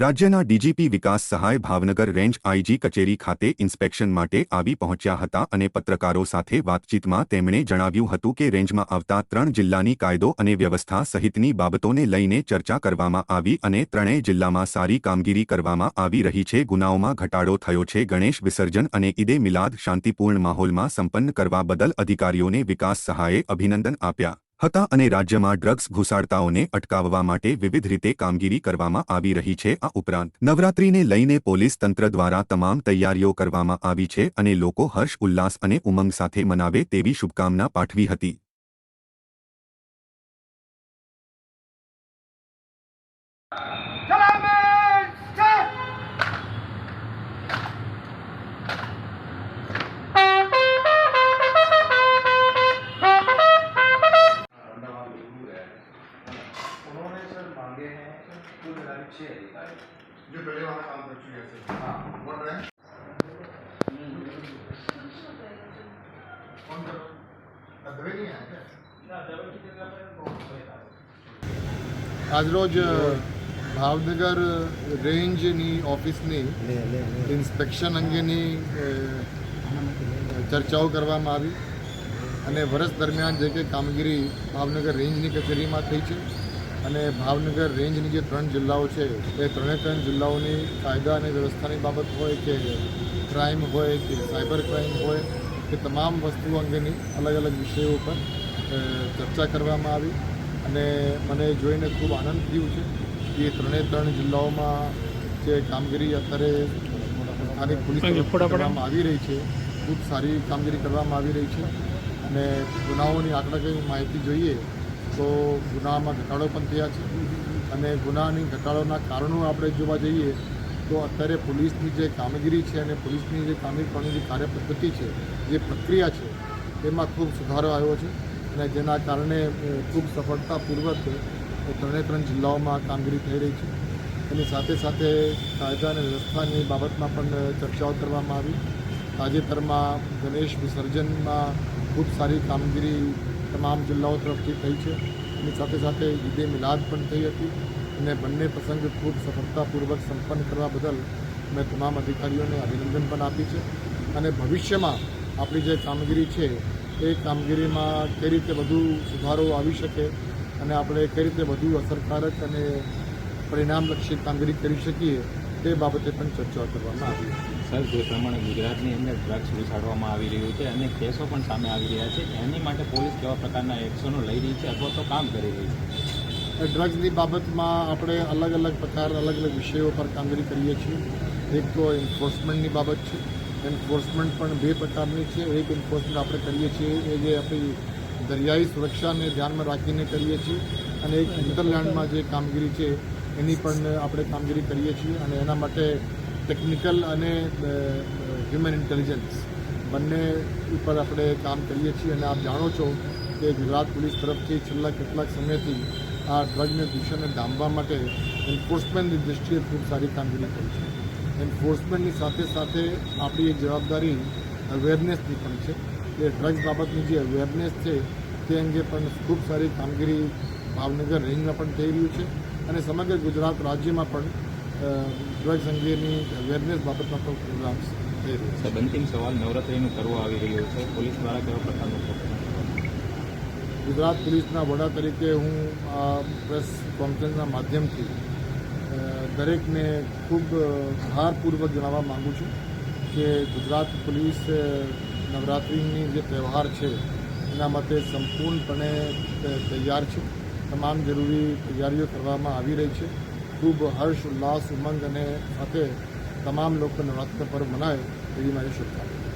રાજ્યના ડીજીપી વિકાસ સહાય Bhavnagar range IG કચેરી ખાતે ઇન્સ્પેક્શન માટે આવી પહોંચ્યા હતા અને પત્રકારો સાથે વાતચીતમાં તેમણે જણાવ્યું હતું કે રેન્જમાં આવતા ત્રણ જિલ્લાની કાયદો અને વ્યવસ્થા સહિતની બાબતોને લઈને ચર્ચા કરવામાં આવી અને ત્રણેય જિલ્લામાં સારી કામગીરી કરવામાં આવી રહી છે. ગુનાઓમાં ઘટાડો થયો છે. ગણેશ વિસર્જન અને ઈદે મિલાદ શાંતિપૂર્ણ માહોલમાં સંપન્ન કરવા બદલ અધિકારીઓને વિકાસ સહાયે અભિનંદન આપ્યા. હતા અને રાજ્યમાં ડ્રગ્સ ઘુસાડતાઓને અટકાવવા માટે વિવિધ રીતે કામગીરી કરવામાં આવી રહી છે. આ ઉપરાંત, નવરાત્રીને લઈને પોલીસ તંત્ર દ્વારા તમામ તૈયારીઓ કરવામાં આવી છે અને લોકો હર્ષ, ઉલ્લાસ અને ઉમંગ સાથે મનાવે તેવી શુભકામના પાઠવી હતી. સલામત सर मांगे हैं कुल मिला के छः अधिकारी जो पहले वहाँ काम कर चुके हैं सर हाँ वन रैंक कौन कर अद्वैत नहीं है क्या આજરોજ ભાવનગર રેન્જની ઓફિસની ઇન્સ્પેક્શન અંગેની અ, ચર્ચાઓ કરવામાં આવી અને વર્ષ દરમિયાન જે કંઈ કામગીરી ભાવનગર રેન્જની કચેરીમાં થઈ છે અને ભાવનગર રેન્જની જે ત્રણ જિલ્લાઓ છે એ ત્રણે ત્રણ જિલ્લાઓની કાયદા અને વ્યવસ્થાની બાબત હોય કે ક્રાઇમ હોય કે સાયબર ક્રાઇમ હોય કે તમામ વસ્તુઓ અંગેની અલગ અલગ વિષયો ઉપર ચર્ચા કરવામાં આવી. અને મને જોઈને ખૂબ આનંદ થયું છે કે ત્રણે ત્રણ જિલ્લાઓમાં જે કામગીરી અત્યારે સ્થાનિક પોલીસ કરવામાં આવી રહી છે. ખૂબ સારી કામગીરી કરવામાં આવી રહી છે. અને ગુનાઓની આંકડાકીય માહિતી જોઈએ તો ગુનામાં ઘટાડો પણ થયા છે. અને ગુનાની ઘટાડોના કારણો આપણે જોવા જઈએ તો અત્યારે પોલીસની જે કામગીરી છે અને પોલીસની જે કામગીરી જે કાર્યપદ્ધતિ છે, જે પ્રક્રિયા છે, તેમાં ખૂબ સુધારો આવ્યો છે. અને જેના કારણે ખૂબ સફળતાપૂર્વક ત્રણે ત્રણ જિલ્લાઓમાં કામગીરી થઈ રહી છે. એની સાથે સાથે કાયદા અને વ્યવસ્થાની બાબતમાં પણ ચર્ચાઓ કરવામાં આવી. તાજેતરમાં ગણેશ વિસર્જનમાં ખૂબ સારી કામગીરી તમામ જિલ્લાઓ તરફથી થઈ છે. એની સાથે સાથે ઈદે મિલાદ પણ થઈ હતી. અને બંને પ્રસંગ ખૂબ સફળતાપૂર્વક સંપન્ન કરવા બદલ મેં તમામ અધિકારીઓને અભિનંદન પણ આપી છે. અને ભવિષ્યમાં આપણી જે કામગીરી છે, એ કામગીરીમાં કઈ રીતે વધુ સુધારો આવી શકે અને આપણે કઈ રીતે વધુ અસરકારક અને પરિણામલક્ષી કામગીરી કરી શકીએ તે બાબતે પણ ચર્ચા કરવામાં આવી સર જે પ્રમાણે ગુજરાતની અંદર ડ્રગ્સ ઘુસાડવામાં આવી રહ્યું છે અને કેસો પણ સામે આવી રહ્યા છે એની માટે પોલીસ કેવા પ્રકારના એક્શનો લઈ રહી છે અથવા તો કામ કરી રહી છે? ડ્રગ્સની બાબતમાં આપણે અલગ અલગ પ્રકાર અલગ અલગ વિષયો પર કામગીરી કરીએ છીએ. એક તો એન્ફોર્સમેન્ટની બાબત છે. એન્ફોર્સમેન્ટ પણ બે પ્રકારની છે. એક એન્ફોર્સમેન્ટ આપણે કરીએ છીએ એ જે આપણી દરિયાઈ સુરક્ષાને ધ્યાનમાં રાખીને કરીએ છીએ અને એક હિન્દરલેન્ડમાં જે કામગીરી છે એની પણ આપણે કામગીરી કરીએ છીએ અને એના માટે ટેકનિકલ અને હ્યુમન ઇન્ટેલિજન્સ બંને ઉપર આપણે કામ કરીએ છીએ. અને આપ જાણો છો કે ગુજરાત પોલીસ તરફથી છેલ્લા કેટલાક સમયથી આ ડ્રગને દૂષણને ડામવા માટે એન્ફોર્સમેન્ટની દૃષ્ટિએ ખૂબ સારી કામગીરી કરી છે. એન્ફોર્સમેન્ટની સાથે સાથે આપણી એક જવાબદારી અવેરનેસની પણ છે કે ડ્રગ્સ બાબતની જે અવેરનેસ છે તે અંગે પણ ખૂબ સારી કામગીરી ભાવનગર રેન્જમાં પણ થઈ રહ્યું છે. અને સમગ્ર ગુજરાત રાજ્યમાં પણ ડ્રગ્સ અંગેની અવેરનેસ બાબતમાં પણ પ્રોગ્રામ્સ થઈ રહ્યા છે. અંતિમ સવાલ નવરાત્રિનું કરવો આવી રહ્યો છે. પોલીસ દ્વારા કેવા પ્રકારનું ગુજરાત પોલીસના વડા તરીકે હું આ પ્રેસ કોન્ફરન્સના માધ્યમથી દરેકને ખૂબ ભારપૂર્વક જણાવવા માગું છું કે ગુજરાત પોલીસ નવરાત્રિની જે તહેવાર છે એના માટે સંપૂર્ણપણે તૈયાર છે. તમામ જરૂરી તૈયારીઓ કરવામાં આવી રહી છે. ખૂબ હર્ષ, ઉલ્લાસ, ઉમંગ અને સાથે તમામ લોકો નવરાત્ર પર્વ મનાય એવી મારી શુભકામના.